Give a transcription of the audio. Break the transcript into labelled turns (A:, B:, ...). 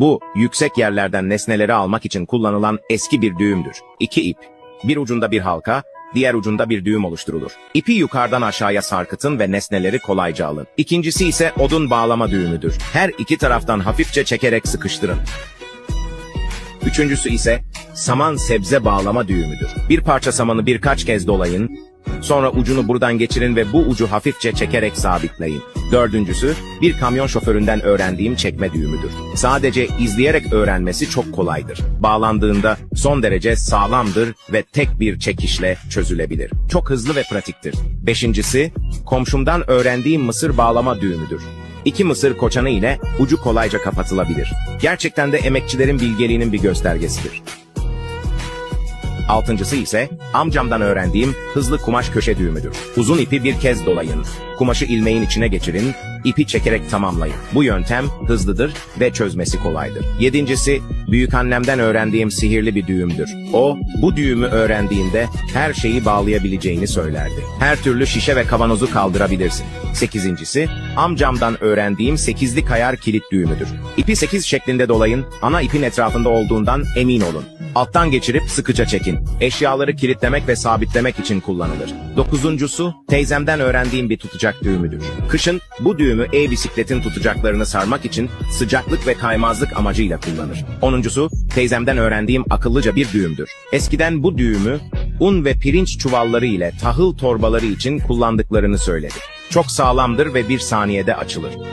A: Bu, yüksek yerlerden nesneleri almak için kullanılan eski bir düğümdür. İki ip. Bir ucunda bir halka, diğer ucunda bir düğüm oluşturulur. İpi yukarıdan aşağıya sarkıtın ve nesneleri kolayca alın. İkincisi ise odun bağlama düğümüdür. Her iki taraftan hafifçe çekerek sıkıştırın. Üçüncüsü ise saman sebze bağlama düğümüdür. Bir parça samanı birkaç kez dolayın, sonra ucunu buradan geçirin ve bu ucu hafifçe çekerek sabitleyin. Dördüncüsü, bir kamyon şoföründen öğrendiğim çekme düğümüdür. Sadece izleyerek öğrenmesi çok kolaydır. Bağlandığında son derece sağlamdır ve tek bir çekişle çözülebilir. Çok hızlı ve pratiktir. Beşincisi, komşumdan öğrendiğim mısır bağlama düğümüdür. İki mısır koçanı ile ucu kolayca kapatılabilir. Gerçekten de emekçilerin bilgeliğinin bir göstergesidir. Altıncısı ise amcamdan öğrendiğim hızlı kumaş köşe düğümüdür. Uzun ipi bir kez dolayın. Kumaşı ilmeğin içine geçirin, ipi çekerek tamamlayın. Bu yöntem hızlıdır ve çözmesi kolaydır. Yedincisi, büyükannemden öğrendiğim sihirli bir düğümdür. O, bu düğümü öğrendiğinde her şeyi bağlayabileceğini söylerdi. Her türlü şişe ve kavanozu kaldırabilirsin. Sekizincisi, amcamdan öğrendiğim sekizli kayar kilit düğümüdür. İpi sekiz şeklinde dolayın, ana ipin etrafında olduğundan emin olun. Alttan geçirip sıkıca çekin. Eşyaları kilitlemek ve sabitlemek için kullanılır. Dokuzuncusu, teyzemden öğrendiğim bir tutacak düğümüdür. Kışın bu düğümü e-bisikletin tutacaklarını sarmak için sıcaklık ve kaymazlık amacıyla kullanır. Onuncusu, teyzemden öğrendiğim akıllıca bir düğümdür. Eskiden bu düğümü un ve pirinç çuvalları ile tahıl torbaları için kullandıklarını söyledi. Çok sağlamdır ve bir saniyede açılır.